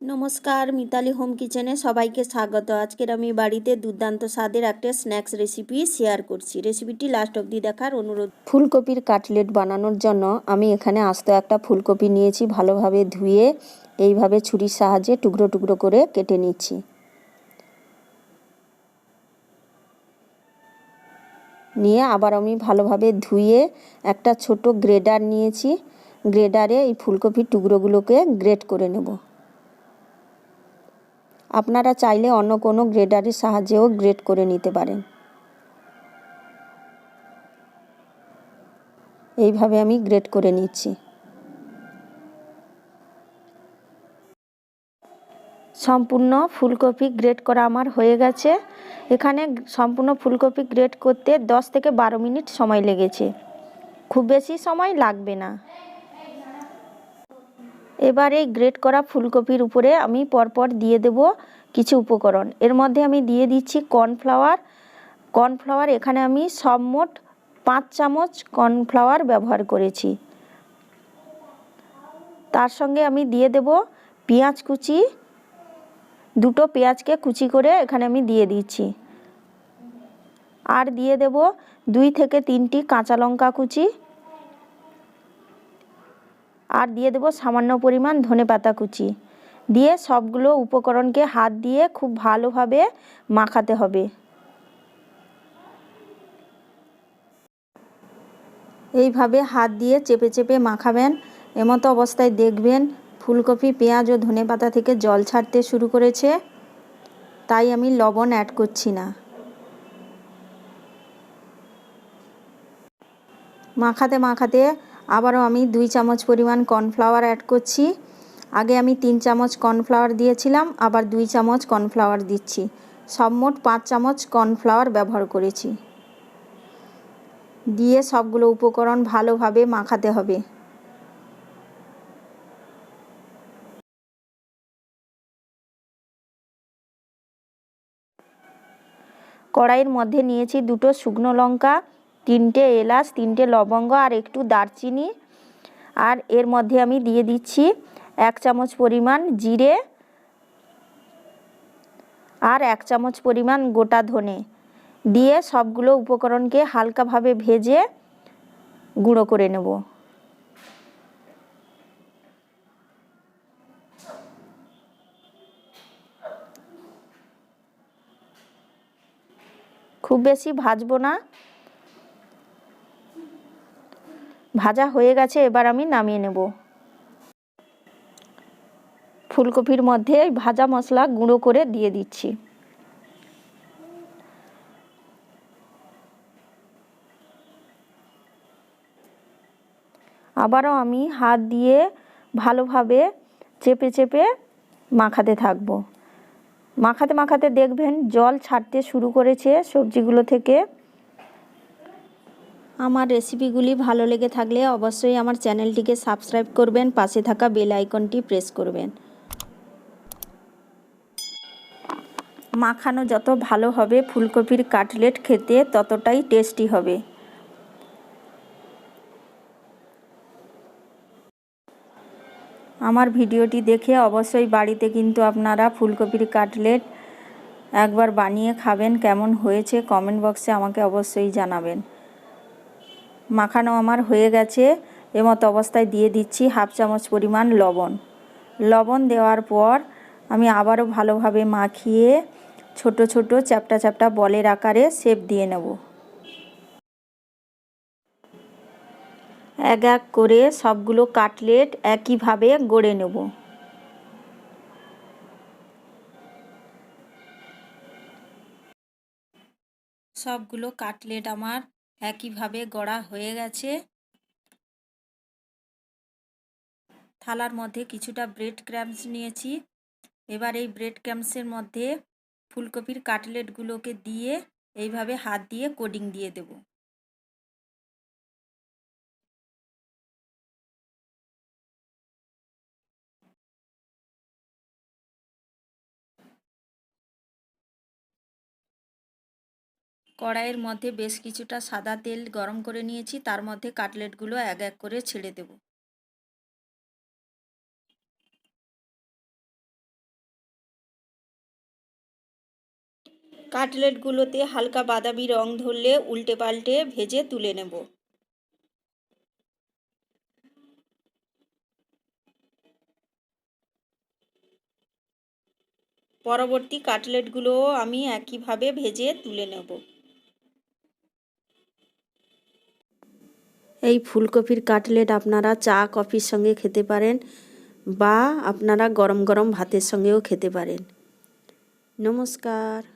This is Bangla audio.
নমস্কার, মিতালি হোম কিচেনে সবাইকে স্বাগত। আজকের আমি বাড়িতে দুর্দান্ত স্বাদের একটা স্ন্যাক্স রেসিপি শেয়ার করছি। রেসিপিটি লাস্ট অবধি দেখার অনুরোধ। ফুলকপির কাটলেট বানানোর জন্য আমি এখানে আস্ত একটা ফুলকপি নিয়েছি, ভালোভাবে ধুয়ে এইভাবে ছুরির সাহায্যে টুকরো টুকরো করে কেটে নিচ্ছি। নিয়ে আবার আমি ভালোভাবে ধুয়ে একটা ছোট গ্রেডার নিয়েছি। গ্রেডারে এই ফুলকপির টুকরোগুলোকে গ্রেড করে নেব। আপনারা চাইলে অন্য কোনো গ্রেডারের সাহায্যেও গ্রেড করে নিতে পারেন। এইভাবে আমি গ্রেড করে নিচ্ছি। সম্পূর্ণ ফুলকপি গ্রেড করা আমার হয়ে গেছে। এখানে সম্পূর্ণ ফুলকপি গ্রেড করতে দশ থেকে বারো মিনিট সময় লেগেছে। খুব বেশি সময় লাগবে না। এবার এই গ্রেট করা ফুলকপির উপরে আমি পরপর দিয়ে দেব কিছু উপকরণ। এর মধ্যে আমি দিয়ে দিচ্ছি কর্নফ্লাওয়ার কর্নফ্লাওয়ার এখানে আমি সব মোট পাঁচ চামচ কর্নফ্লাওয়ার ব্যবহার করেছি। তার সঙ্গে আমি দিয়ে দেব পেঁয়াজ কুচি। দুটো পেঁয়াজকে কুচি করে এখানে আমি দিয়ে দিচ্ছি। আর দিয়ে দেব দুই থেকে তিনটি কাঁচা লঙ্কা কুচি। আর দিয়ে দেবো সামান্য পরিমাণ ধনে পাতা কুচি। দিয়ে সবগুলো উপকরণকে হাত দিয়ে খুব ভালোভাবে মাখাতে হবে। এইভাবে হাত দিয়ে চেপে চেপে মাখাবেন। এমতো অবস্থায় দেখবেন ফুলকপি, পেঁয়াজ ও ধনে পাতা থেকে জল ছাড়তে শুরু করেছে। তাই আমি লবণ অ্যাড করছি না। মাখাতে মাখাতে আবারও আমি দুই চামচ পরিমাণ কর্নফ্লাওয়ার অ্যাড করছি। আগে আমি তিন চামচ কর্নফ্লাওয়ার দিয়েছিলাম, আবার দুই চামচ কর্নফ্লাওয়ার দিচ্ছি। সব মোট পাঁচ চামচ কর্নফ্লাওয়ার ব্যবহার করেছি। দিয়ে সবগুলো উপকরণ ভালোভাবে মাখাতে হবে। কড়াইয়ের মধ্যে নিয়েছি দুটো শুকনো লঙ্কা তিনটে এলাচ, তিনটে লবঙ্গ আর একটু দারচিনি। আর এর মধ্যে আমি দিয়ে দিচ্ছি এক চামচ পরিমাণ জিরে আর এক চামচ পরিমাণ গোটা ধনে। দিয়ে সবগুলো উপকরণকে হালকাভাবে ভেজে গুঁড়ো করে নেব। খুব বেশি ভাজবো না। ভাজা হয়ে গেছে, এবার আমি নামিয়ে নেব। ফুলকপির মধ্যে ভাজা মশলা গুঁড়ো করে দিয়ে দিচ্ছি। আবারও আমি হাত দিয়ে ভালোভাবে চেপে চেপে মাখাতে থাকব। মাখাতে মাখাতে দেখবেন জল ছাড়তে শুরু করেছে সবজিগুলো থেকে। আমার রেসিপিগুলি ভালো লেগে থাকলে অবশ্যই আমার চ্যানেলটিকে সাবস্ক্রাইব করবেন, পাশে থাকা বেল আইকনটি প্রেস করবেন। মাখানো যত ভালো হবে, ফুলকপির কাটলেট খেতে ততটাই টেস্টি হবে। আমার ভিডিওটি দেখে অবশ্যই বাড়িতে কিন্তু আপনারা ফুলকপির কাটলেট একবার বানিয়ে খাবেন, কেমন হয়েছে কমেন্ট বক্সে আমাকে অবশ্যই জানাবেন। মাখানো আমার হয়ে গেছে। এমতো অবস্থায় দিয়ে দিচ্ছি হাফ চামচ পরিমাণ লবণ। লবণ দেওয়ার পর আমি আবারও ভালোভাবে মাখিয়ে ছোট ছোট চ্যাপটা চ্যাপটা বলের আকারে শেপ দিয়ে নেব। এক এক করে সবগুলো কাটলেট একইভাবে গড়ে নেব। সবগুলো কাটলেট আমার একইভাবে গড়া হয়ে গেছে। থালার মধ্যে কিছুটা ব্রেড ক্র্যাম্পস নিয়েছি। এবার এই ব্রেড ক্র্যাম্পসের মধ্যে ফুলকপির কাটলেটগুলোকে দিয়ে এইভাবে হাত দিয়ে কোডিং দিয়ে দেব। কড়াইয়ের মধ্যে বেশ কিছুটা সাদা তেল গরম করে নিয়েছি। তার মধ্যে কাটলেটগুলো এক এক করে ছেড়ে দেব। কাটলেটগুলোতে হালকা বাদামি রং ধরলে উল্টে পাল্টে ভেজে তুলে নেব। পরবর্তী কাটলেটগুলোও আমি একইভাবে ভেজে তুলে নেব। এই ফুলকপির কাটলেট আপনারা চা, কফির সঙ্গে খেতে পারেন বা আপনারা গরম গরম ভাতের সঙ্গেও খেতে পারেন। নমস্কার।